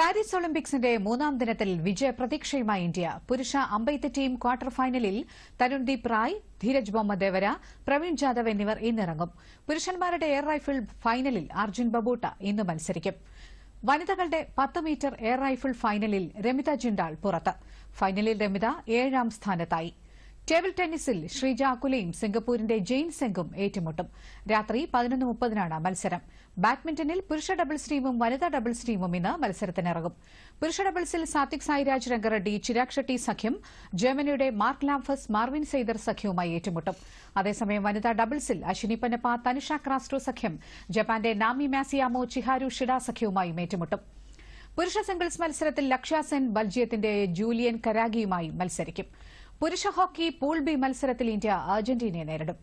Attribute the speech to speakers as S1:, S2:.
S1: Paris ഒളിമ്പിക്സിന്റെ മൂന്നാം ദിനത്തിൽ വിജയപ്രതീക്ഷയുമായി India. പുരുഷ അമ്പെയ്ത്ത് ടീം ക്വാർട്ടർ ഫൈനലിൽ തരുൺദീപ് റായ് ധീരജ് ബൊമ്മദേവര പ്രവീൺ ജാദവ് എന്നിവർ ഇന്നിറങ്ങും. പുരുഷന്മാരുടെ എയർ റൈഫിൾ ഫൈനലിൽ അർജുൻ ബബൂട്ട ഇന്ന് മത്സരിക്കും. വനിതകളുടെ പത്ത് മീറ്റർ എയർ റൈഫിൾ ഫൈനലിൽ രമിത ജിണ്ടാൾ പുറത്ത്. ഫൈനലിൽ രമിത ഏഴാം സ്ഥാനത്തായി. ടേബിൾ ടെന്നീസിൽ ശ്രീജ അകുലയും സിംഗപ്പൂരിന്റെ ജെയിൻ സെങ്കും ഏറ്റുമുട്ടും. രാത്രി പതിനൊന്ന് മുപ്പതിനാണ് മത്സരം. ബാഡ്മിന്റണിൽ പുരുഷ ഡബിൾസ് ടീമും വനിതാ ഡബിൾസ് ടീമും ഇന്ന് മത്സരത്തിനിറങ്ങും. പുരുഷ ഡബിൾസിൽ സാത്വിക് സായിരാജ് രംഗറെഡ്ഡി ചിരാഗ് ഷെട്ടി സഖ്യം ജർമ്മനിയുടെ മാർക്ക് ലാംഫസ് മാർവിൻ സെയ്ദർ സഖ്യവുമായി ഏറ്റുമുട്ടും. അതേസമയം വനിതാ ഡബിൾസിൽ അശ്വിനി പന്നപ്പ തനിഷ ക്രാസ്ട്രോ സഖ്യം ജപ്പാന്റെ നാമി മാസിയാമോ ചിഹാരു ഷിഡ സഖ്യവുമായും ഏറ്റുമുട്ടും. പുരുഷ സിംഗിൾസ് മത്സരത്തിൽ ലക്ഷ്യ സെൻ ബൽജിയത്തിന്റെ ജൂലിയൻ കരാഗിയുമായി മത്സരിക്കും. പുരുഷ ഹോക്കി പൂൾ ബി മത്സരത്തിൽ ഇന്ത്യ അർജന്റീനയെ നേരിടും